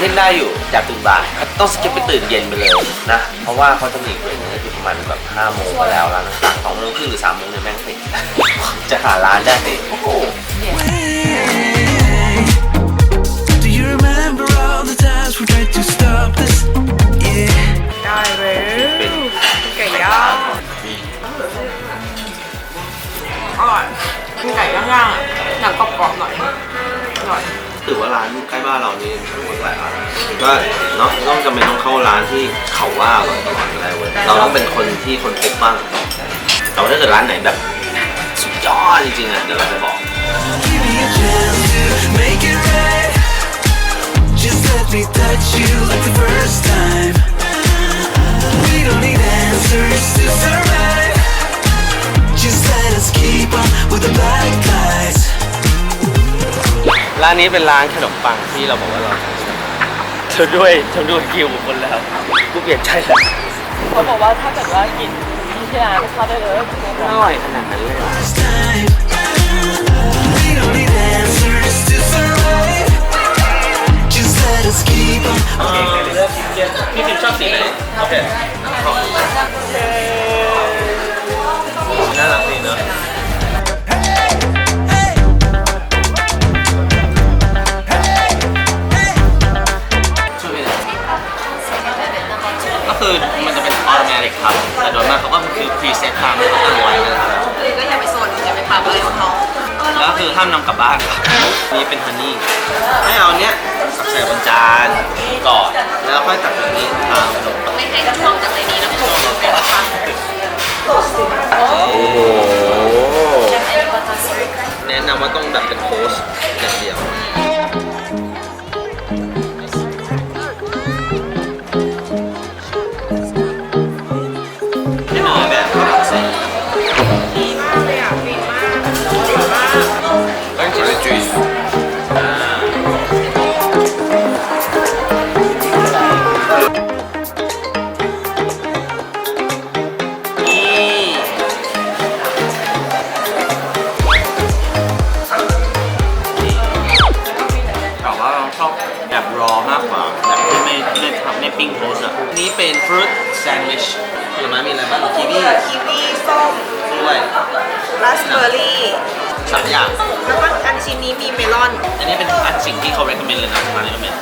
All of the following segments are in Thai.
เล่นได้อยู่จากตื่นบ่ายต้องสกิปไปตื่นเย็นไปเลยนะ เพราะว่าเขาจะมีเวรนึงคือประมาณแบบห้าโมงไปแล้วร้านต่างๆสองโมงครึ่งหรือสามโมงเนี่ยแม่งปิดจะหาร้านได้ติโอ้โห ก็เนาะต้องจำเป็นต้องเข้าร้านที่เขาว่าอร่อยตลอดอะไรเว้ยเราต้องเป็นคนที่คนพบบ้างแต่ว่าถ้าเกิดร้านไหนแบบสุดยอดจริงๆอะเดี๋ยวเราจะบอก Just let me touch you like the first time. We don't need answers to survive. Just let us keep on with the black lights. ร้านนี้เป็นร้านขนมปังที่เราบอกว่าเรา เธอด้วยเธอด้วยคิวคนแล้วกูเปลี่ยนใจแล้วเขาบอกว่าถ้าเกิดว่ากินที่ร้านก็เข้าได้เลยอร่อยขนาดนั้นเลยเหรอ First time. We don't need answers to survive. Just let us keep on. พี่พิมชอบสีไหนโอเคน่ารักดีเนอะ คือมันจะเป็นออโตเมติกครับ แต่โดยมากเขาก็คือพรีเซ็ตตามที่เขาตั้งไว้นั่นแหละครับก็อย่าไปโซนอย่าไปปรับอะไรของเขาแล้วคือห้ามนำกลับบ้านครับนี่เป็นฮันนี่ให้เอาเนี้ยสับใส่บนจานก่อนแล้วค่อยตักแบบนี้ทานขนมปังไม่ให้ช่วงจากในนี้นะผมเป็นนะคะโอ้โหแนะนำว่าต้องแบบเป็นโค้ชอย่างเดียว ปิ้งโพสอะนี่เป็นฟรุตแซนด์วิชผลไม้มีอะไรบ้างกีวีคีวีส้มด้วยราสเบอร์รี่สามอย่าง แล้วก็อันชิ้นนี้มีเมลอน อันนี้เป็นอันสิ่งที่เขา recommend เลยนะมา recommend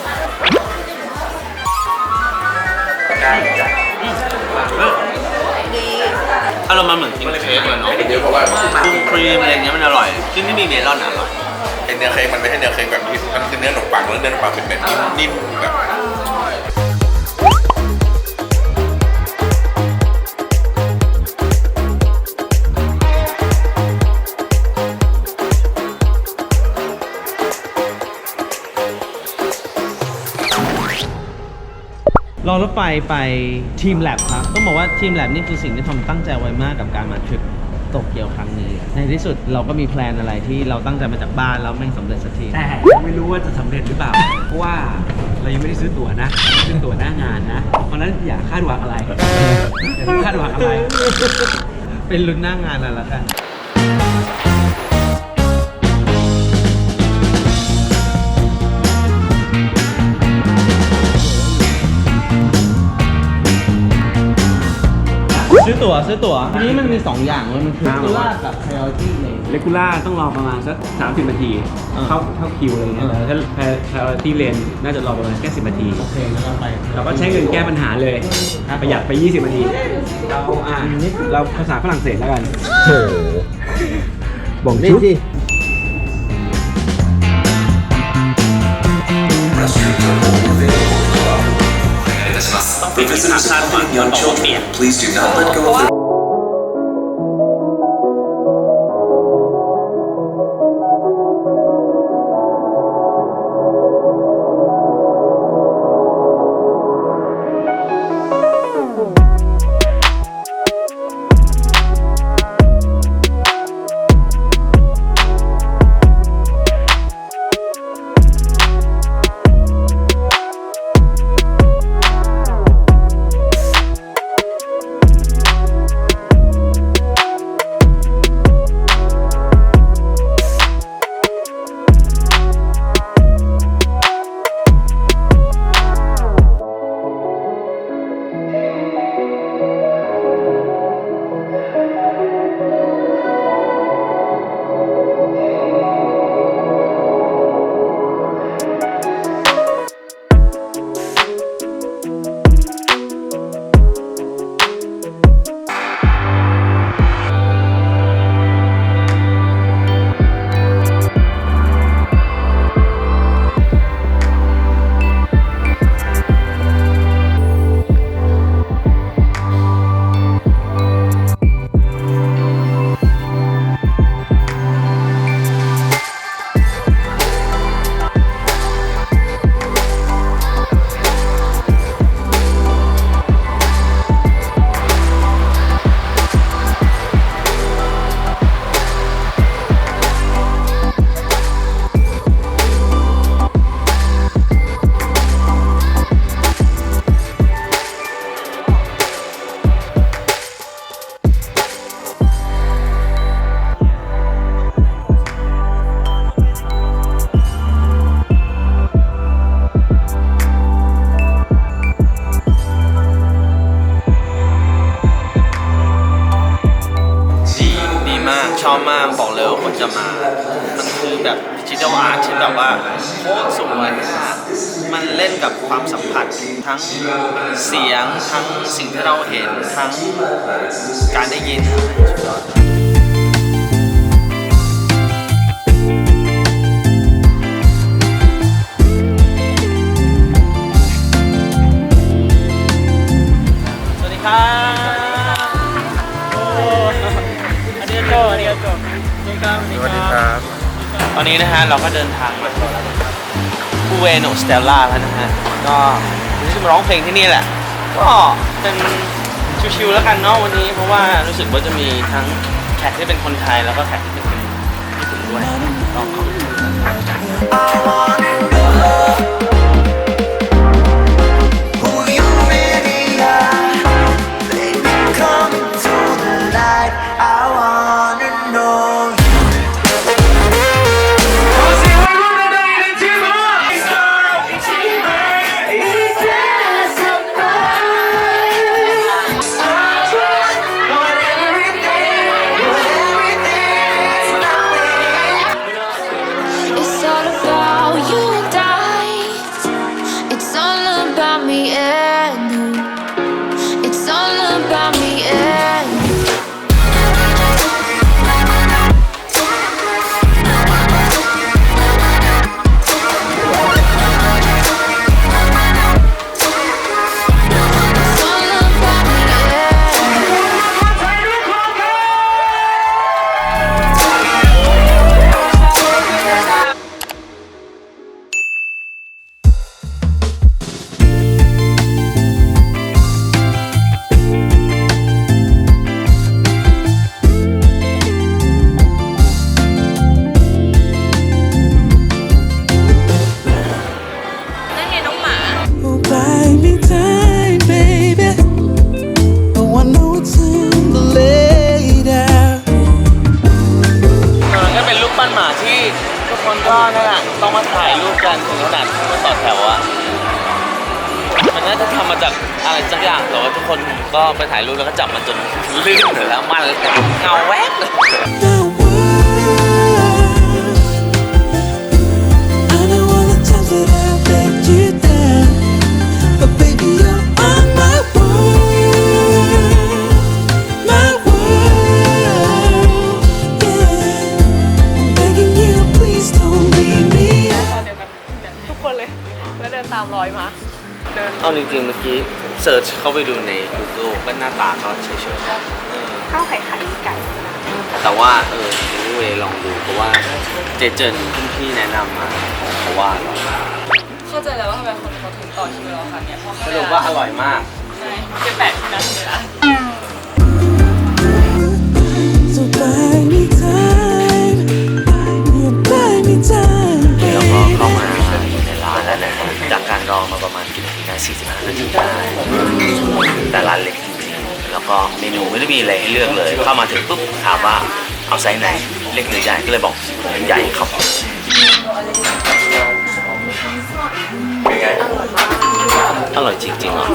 ได้จ้ะดีอารมณ์มันเหมือนกินเค้กเลยเนาะครีมครีมอะไรอย่างเงี้ยมันอร่อยที่ไม่มีเมลอนอะอร่อยไอเนื้อเค้กมันไม่ใช่เนื้อเค้กแบบนี้มันคือเนื้อขนมปังแล้วเนื้อขนมปังเป็นแบบนิ่มๆแบบ รอรถไฟไปทีมแลบครับ ต้องบอกว่าทีมแลบนี่คือสิ่งที่ทอมตั้งใจไว้มากกับการมาทริปโตเกียวครั้งนี้ ในที่สุดเราก็มีแพลนอะไรที่เราตั้งใจมาจากบ้านแล้วไม่สำเร็จสักที แต่ไม่รู้ว่าจะสำเร็จหรือเปล่า เพราะว่าเรายังไม่ได้ซื้อตั๋วนะซื้อตั๋วหน้างานนะ เพราะฉะนั้นอย่าคาดหวังอะไร อย่าเพิ่งคาดหวังอะไร เป็นลุ้นหน้างานแล้วละกัน ซื้อตั๋วซื้อตั๋วทีนี้มันมี 2 อย่างเลยมันคือครับ ตัวลากับ priority เลย เลกูล่าต้องรอประมาณสัก30นาที อ่าเข้าเข้าคิวอะไรเงี้ยอ่า แต่ถ้า priority lane น่าจะรอประมาณแค่10นาที โอเคแล้วเราไป เราก็ใช้เงินแก้ปัญหาเลย ประหยัดไป 20นาที เราอ่าเราภาษาฝรั่งเศสแล้วกันบอกชุด If visiting something young children, please do not let go of their จอันนี้โจสวัสดีครับสวัสดีครับ ตอนนี้นะฮะเราก็เดินทางมาคูเวโนสเตลล่าแล้วนะฮะ ก็วันนี้จะมาร้องเพลงที่นี่แหละ ก็เป็นชิวๆแล้วกันเนาะวันนี้เพราะว่ารู้สึกว่าจะมีทั้งแขกที่เป็นคนไทยแล้วก็แขกที่เป็นคนญี่ปุ่นด้วยก็ขอบคุณนะครับ เสิร์ชเข้าไปดูใน Google ก็หน้าตาก็เฉยๆเออข้าวไข่ไข่ไก่แต่ว่าเออรู้เวลองดูเพราะว่าเจเจนพี่แนะนำมาเพราะว่าอร่อยมากเข้าใจแล้วว่าทำไมคนเขาถึงต่อคิวเราค่ะเนี่ยเพราะสรุปว่าอร่อยมากใช่เป็นแปดที่นั่นเลยนะ So buy me time, you buy me time. 45 นาทีได้แต่ร้านเล็กจริงๆแล้วก็เมนูไม่ได้มีอะไรให้เลือกเลย เข้ามาถึงปุ๊บถามว่าเอาไซส์ไหนเล็กหรือใหญ่ก็เลยบอกใหญ่ครับอร่อยจริงๆเหรอ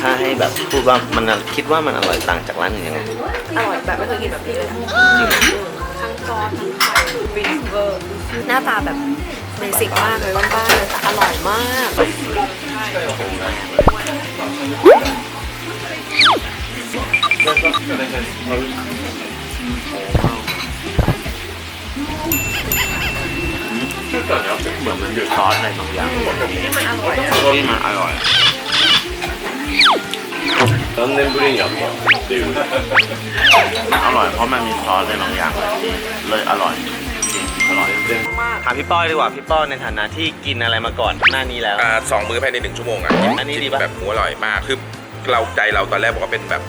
ถ้าให้แบบพูดว่ามันคิดว่ามันอร่อยต่างจากร้านอื่นยังไงอร่อยแบบไม่เคยกินแบบนี้เลยทั้งซอสทั้งไข่ฟินเวอร์หน้าตาแบบ เบสิกมากเลยบ้านๆเลยแต่อร่อยมากเหมือนมันอยู่ซอสอะไรบางอย่างที่มันอร่อยอะที่มันอร่อยต้นเดีย่างอร่อยเพราะมันมีซอสอะไรบางอย่างเลยอร่อย จริงอร่อยมากถามพี่ป้อยดีกว่าพี่ป้อยในฐานะที่กินอะไรมาก่อนหน้านี้แล้ว อ่าสองมื้อภายในหนึ่งชั่วโมงอะกิอันนี้กิดีปะแบบหมูอร่อยมากคือเราใจเราตอนแรกบอกว่าเป็นแบบ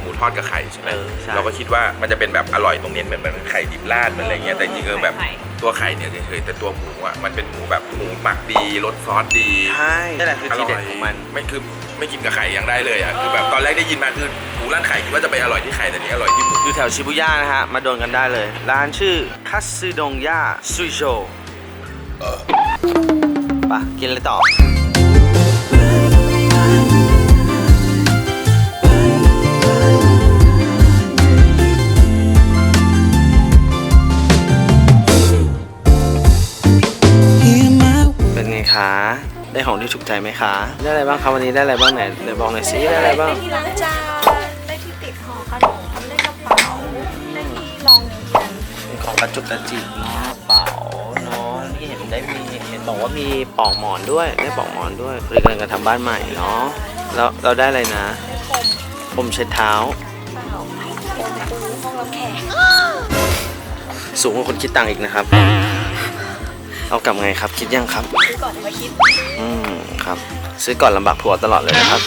หมูทอดกับไข่ใช่ไหมเออใช่ เราก็คิดว่ามันจะเป็นแบบอร่อยตรงเนี้ยเหมือนเหมือนไข่ดิบราดเหมือนอะไรเงี้ยแต่จริงๆเออแบบไข่ ตัวไข่เนี่ยเฉยๆแต่ตัวหมูอะมันเป็นหมูแบบหมูหมักดีรสซอสดี ใช่นั่นแหละคืออทีร่อเด็ดยของมัน ไม่คือ ไม่กินกับไข่ยังได้เลยอะคือแบบตอนแรกได้ยินมาคือหมูร้านไข่คิดว่าจะไปอร่อยที่ไข่แต่นี่อร่อยที่หมูอยู่แถวชิบุย่านะฮะมาโดนกันได้เลย ร้านชื่อคัตสึดงย่าซุยโชปะกินเลยต่อ คะ ได้อะไรบ้างครับวันนี้ได้อะไรบ้างไหนเดี๋ยวบอกหน่อยสิได้อะไรบ้าง ได้ที่ล้างจานได้ที่ติดห่อขนมได้กระเป๋าได้ที่รองเทียนเป็นของกระจุกกระจิกเนาะกระเป๋าเนาะนี่เห็นได้มีเห็นบอกว่ามีปลอกหมอนด้วยได้ปลอกหมอนด้วยคือกำลังจะทำบ้านใหม่เนาะแล้วเราได้อะไรนะผมเช็ดเท้าเปล่าให้โอมปูห้องรับแขกสูงกว่าคนคิดตังค์อีกนะครับ เอากลับไงครับ คิดยังครับซื้อก่อนมาคิด อืมครับ ซื้อก่อนลำบากผัวตลอดเลยนะครับ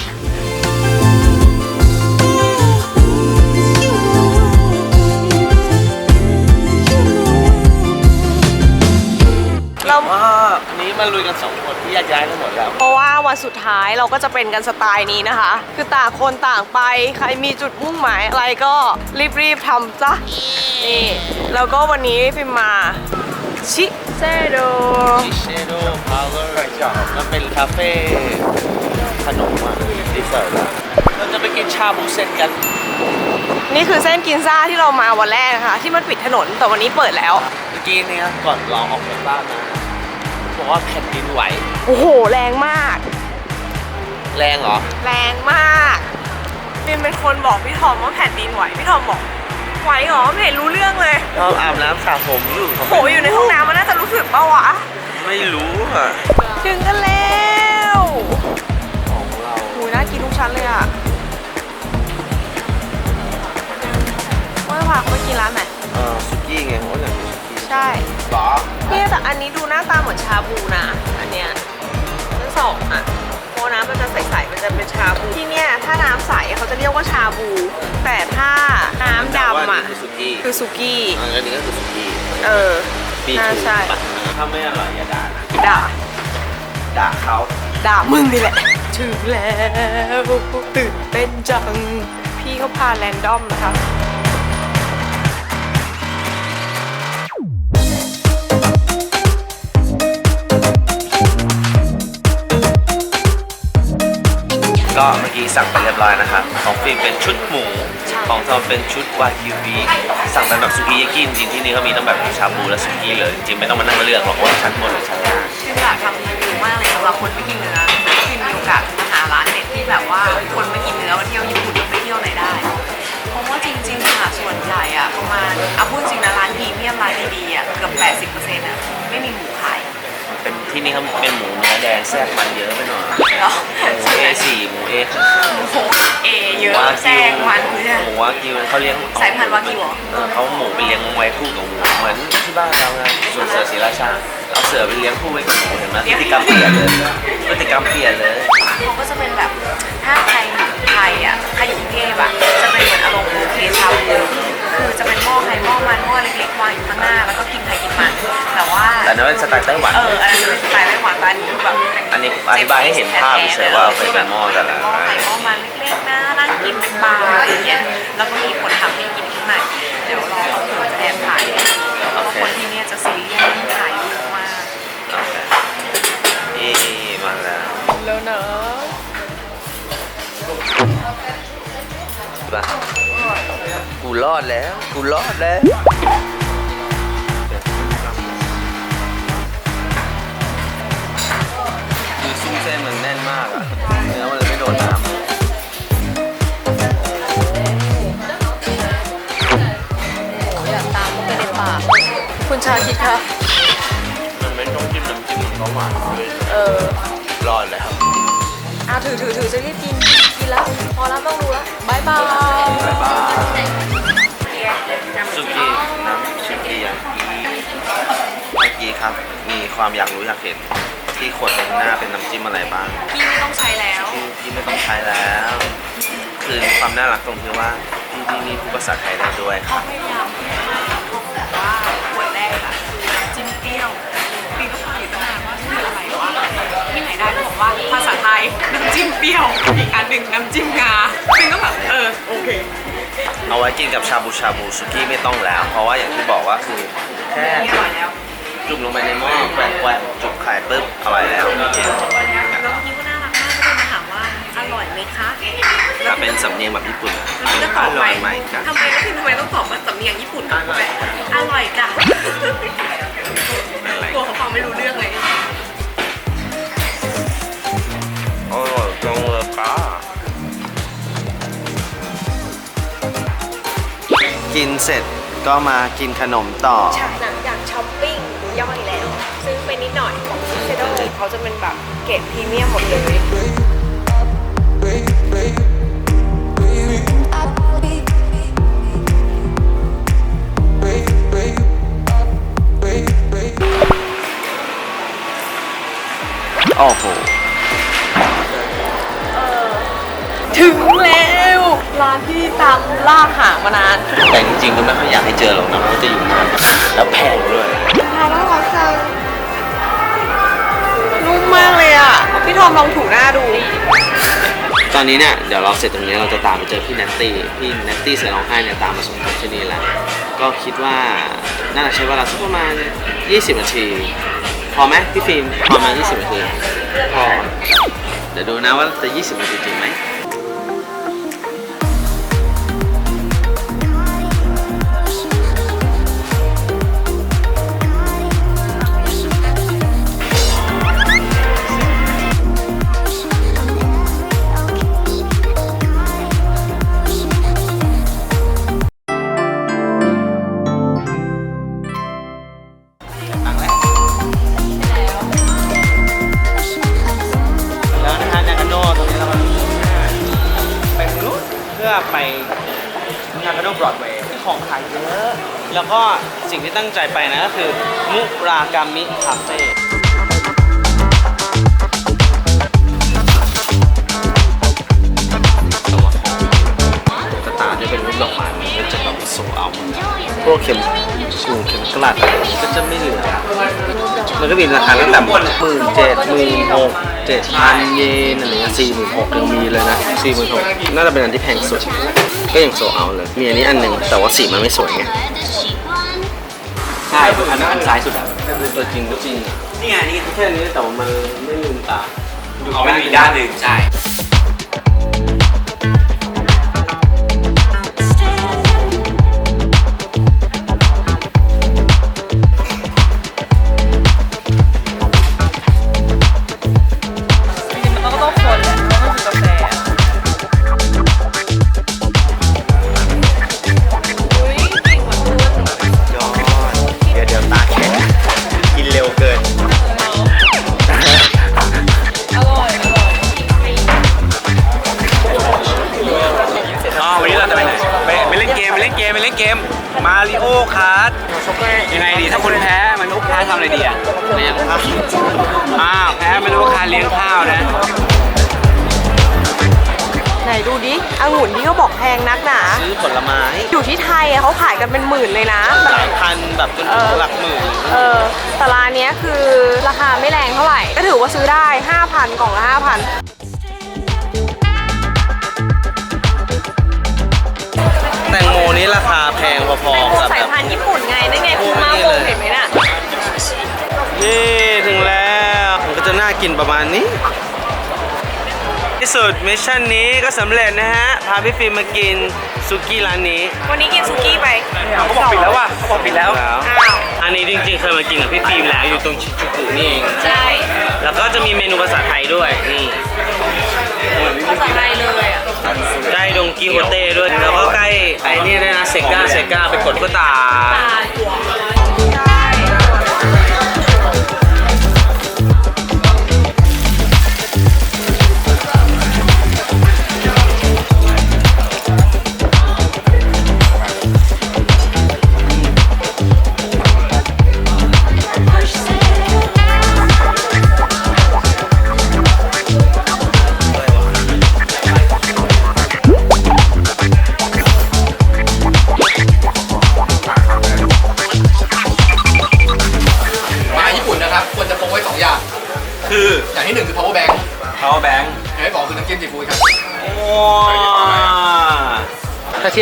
เราว่าวันนี้มาลุยกันสองคนที่แยกย้ายกันหมดแล้ว เพราะว่าวันสุดท้ายเราก็จะเป็นกันสไตล์นี้นะคะ คือต่างคนต่างไป ใครมีจุดมุ่งหมายอะไรก็รีบๆทำจ้ะนี่แล้วก็วันนี้พิมมาชิ เซโดชิเชโดพาวเวอร์มันเป็นคาเฟ่ขนมอะดีเซอร์อะเราจะไปกินชาบูเซ็นกัน นี่คือเส้นกินซ่าที่เรามาวันแรกนะคะที่มันปิดถนนแต่วันนี้เปิดแล้ว เมื่อกี้เนี่ยก่อนเราออกจากบ้านนะบอกว่าแผ่นดินไหว โอ้โห แรงมาก แรงเหรอ แรงมากบินเป็นคนบอกพี่ทอมว่าแผ่นดินไหว พี่ทอมบอก ไหวเหรอไม่เห็นรู้เรื่องเลยชอบอาบน้ำสระผมอยู่ทำไมโหอยู่ในห้องน้ำมันน่าจะรู้สึกปะวะไม่รู้อะถึงกันแล้วของเราหูน่ากินทุกชั้นเลยอะว่าพาเขาไปกินร้านไหนเออสุกี้ไงผมก็อยากกินสุกี้ใช่หรอเนี่ยแต่อันนี้ดูหน้าตาเหมือนชาบูนะ อันเนี้ยทั้งสองอะเพราะน้ำมันจะใสๆมันจะเป็นชาบูที่เนี่ยถ้าน้ำใสเขาจะเรียกว่าชาบู แกี้คือสุกี้อันนี้ก็คือสุกี้เออ ปีน่าถูกใช่ ปะถ้าไม่อร่อยอย่าด่านะด่า ด่าเขาด่ามึงนี่แหละ ถึงแล้วตื่นเต้นจัง พี่เขาพาแรนดอมนะคะก็เมื่อกี้สั่งไปเรียบร้อยนะครับของฟิล์มเป็นชุดหมู ของทอมเป็นชุดวากิวบีสั่งเป็นแบบสุกี้ยากิจริงๆที่นี่เขามีทั้งแบบชาบูและสุกี้เลยจริงไม่ต้องมานั่งเลือกหรอกว่าชั้นบนหรือชั้นล่างคืออยากทำรีวิวมากเลยสำหรับคนไม่กินเนื้อคือมีโอกาสมาหาร้านเด็ดที่แบบว่าคนไม่กินเนื้อมาเที่ยวญี่ปุ่นไปเที่ยวไหนได้เพราะว่าจริงๆค่ะส่วนใหญ่อะประมาณเอาพูดจริงนะร้านพรีเมียมร้านดีๆอะเกือบ80 ที่นี่เขาเป็นหมูเนื้อแดงแทรกมันเยอะไปหน่อยเนาะหมู A4 หมู A โอ้โหเอเยอะแซงมันเนี่ยหมูวากิวเขาเลี้ยงสายพันธุ์วากิวเหรอเออเขาหมูไปเลี้ยงไว้คู่กับหมูเหมือนที่บ้านเราไงส่วนเสือศรีราชาเอาเสือไปเลี้ยงคู่ไว้กับหมูเห็นไหมพฤติกรรมเปลี่ยนเลยพฤติกรรมเปลี่ยนเลยเขาก็จะเป็นแบบถ้าใครอยู่ไทยอะใครอยู่กรุงเทพอะจะเป็นเหมือนอารมณ์โอเคชาวบูคือจะเป็นหม้อไข่หม้อมันหม้อเล็กๆวางอยู่ข้างหน้าแล้วก็กินไข่กิน มันแต่ว่าแต่นั่นเป็นสไตล์ไต้หวัน เอออันนั้นเป็นสไตล์ไต้หวันแต่อันนี้คือแบบอันนี้อธิบายให้เห็นภาพเฉยๆว่าเคยเป็นหม้อแต่ละ หม้อไข่หม้อมันเล็กๆนะนั่งกินเป็นปลาอะไรอย่างเงี้ยแล้วก็มีคนทำให้กินข้างในเดี๋ยวรอเขาถึงจะแดนถ่ายแล้วก็คนที่เนี่ยจะซีเรียสเรื่องถ่ายรูปมากนี่มาแล้วแล้วเนอะป่ะกูรอดแล้ว กูรอดแล้ว ส้นมันแน่นมากอะเนื้อมันเลยไม่โดนน้ำอยากตามไปในป่าคุณชาคิดคะมันไม่ต้องจิ้มน้ำจิ้มมันก็หวานเลยเออรอดเลยครับอะถือถือถือจะรีบกิน กินแล้ว พอแล้วต้องรู้แล้วบายบายบ๊ายบายสุกี้น้ำสุกี้ยากิเมื่อกี้ครับ มีความอยากรู้อยากเห็น ที่ขวดข้างหน้าเป็นน้ำจิ้มอะไรบ้างพี่ไม่ต้องใช้แล้ว ที่ที่ไม่ต้องใช้แล้ว คือความน่ารักตรงที่ว่าที่ที่นี่พูดภาษาไทยได้ด้วยคเขารับพยายามพูดมากเขาบอกว่าขวดแรกอะคือน้ำจิ้มเปรี้ยวปีก็ฟังอยู่ตั้งนานว่าคืออะไรวะที่ไหนได้ก็บอกว่าภาษาไทยน้ำจิ้มเปรี้ยวอีกอันหนึ่งน้ำจิ้มงาซึ่งก็แบบเออโอเคเอาไว้กินกับชาบูชาบูสุกี้ไม่ต้องแล้ว เพราะว่าอย่างที่บอกว่าคือแค่นี่อร่อยแล้ว จุ่มลงไปในหม้อแกว่งแกว่งจุกไข่ปุ๊บอร่อยแล้วแล้วเมื่อกี้ก็น่ารักมากก็เดินมาถามว่าอร่อยไหมคะถ้าเป็นสำเนียงแบบญี่ปุ่นแล้วพี่ก็ตอบอไปร่อยไหมครับทำไมแล้วพี่ทำไมต้องตอบว่าสำเนียงญี่ปุ่นแบบอร่อยจ้ะกลัวเขาฟังไม่รู้เรื่องเลยอ่ากินเสร็จก็มากินขนมต่อ ใช่ เซโดเขาจะเป็นแบบเกรดพรีเมียมหมดเลยโอ้โหถึงแล้วร้านที่ตามล่าหามานาน แต่จริงๆก็ไม่ค่อยอยากให้เจอหรอกนะเพราะว่าจะอยู่นานแล้วแพงด้วยน่ารักจังนุ่ มากเลยอะ พี่ทอมลองถูหน้าดู ตอนนี้เนี่ยเดี๋ยวเราเสร็จตรงนี้เราจะตามไปเจอพี่แนตตี้ พี่แนตตี้เสือร้องไห้เนี่ยตามมาสมทบที่นี่แหละก็คิดว่าน่าจะใช้เวลาสักประมาณ 20 นาที พอไหมพี่ฟิล์มพอไหม20 นาที พอ เดี๋ยวดูนะว่าจะ 20 นาทีจริงไหม ใจไปนะก็คือมุรากามิคาเฟ่สตาร์จะเป็นรูปดอกไม้มันก็จะแบบโซเอาพวกเข็มกูเข็มกลัดก็จะไม่เหลือ มันก็มีราคาตั้งแต่หมื่นเจ็ดหมื่นหกเจ็ดพันเยนอะไรเงี้ยสี่หมื่นหกยังมีเลยนะสี่หมื่นหกน่าจะเป็นอันที่แพงสุด ก็ยังโซเอาเลย มีอันนี้อันหนึ่งแต่ว่าสีมันไม่สวยไง ช่อันนั้นอันซ้ายสุดอะตัวจริงก็จริงอะนี่ไงนี่แค่นี้แต่ว่ามันไม่ลืมตา เอาไม่มีด้านหนึ่งใช่ ที่ไทยอะเขาขายกันเป็นหมื่นเลยนะ หลายพันแบบจนถึงหลักหมื่นเออแต่ร้านเนี้ยคือราคาไม่แรงเท่าไหร่ ก็ถือว่าซื้อได้ 5,000 กล่องละ5,000 แตงโมนี้ราคาแพงพอๆกับสายแบบพันธุ์ญี่ปุ่นไง นั่นไงคูมาโมเห็นไหมน่ะ นี่ถึงแล้วมันก็จะน่ากินประมาณนี้ ที่สุดมิชชั่นนี้ก็สำเร็จนะฮะ พาพี่ฟิล์มมากินซุกี้ร้านนี้วันนี้กินซุกี้ไปเขาบอกปิดแล้วว่ะเขาบอกปิดแล้วแล้วอ้าวอันนี้จริงๆเคยมากินกับพี่ฟิล์มแล้วอยู่ตรงชิจูกุนี่เองใช่แล้วก็จะมีเมนูภาษาไทยด้วยนี่ภาษาไทยเลยอะใกล้ดงกิโฮเต้ด้วยแล้วก็ใกล้ไอ้นี่ด้วยนะเซกาเซกาไปกดก็ตาใช่มา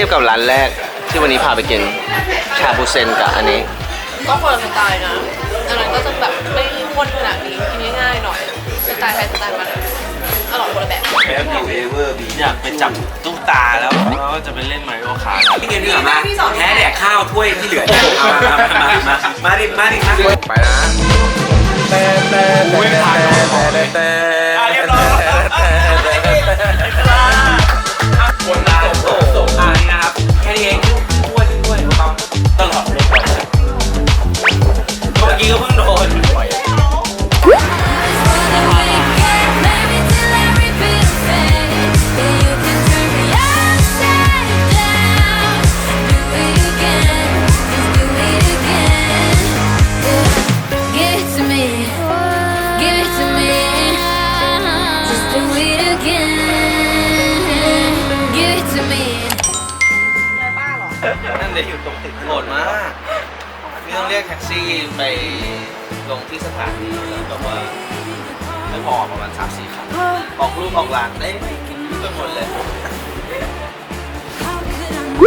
ยบกับร้านแรกที่วันนี้พาไปกินชาบูเซนกับอันนี้ ก็คนละสไตล์นะอันนั้นก็จะแบบไม่ข้นขนาดนี้กินง่ายๆหน่อยสไตล์ไทยสไตล์มันอร่อยคนละแบบอยากไปจับตุ๊กตาแล้วแล้วก็จะไปเล่นมาริโอคาร์พี่เกมดีกว่ามาแพ้แดกข้าวถ้วยที่เหลือเนี่ยเอามามามามามาดิมาดิมาดิไปนะอุ้ยผ่านแต่แต่แต่เรียบร้อย ได้อยู่ตรงติดโหดมากนี่ต้องเรียกแท็กซี่ไปลงที่สถานีแล้วแบบว่าไม่พอประมาณสามสี่คันออกรูปออกหลานได้ทุกคนเลย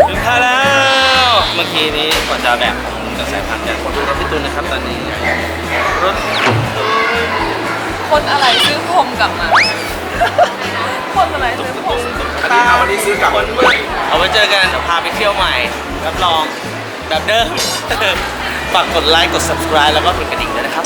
ถึงท่าแล้ว เมื่อกี้นี้ก่อนจะแบกของกับสายพันธุ์กันดูรถพี่ตุนนะครับตอนนี้รถคนอะไรซื้อพรมกลับมา คนอะไรซื้อพรมอันนี้เอาวันนี้ซื้อกลับคนมืดเอาไว้เจอกันเดี๋ยวพาไปเที่ยวใหม่ รับรองแบบเดิม ฝากกดไลค์ กด subscribe แล้วก็กดกระดิ่งด้วยนะครับ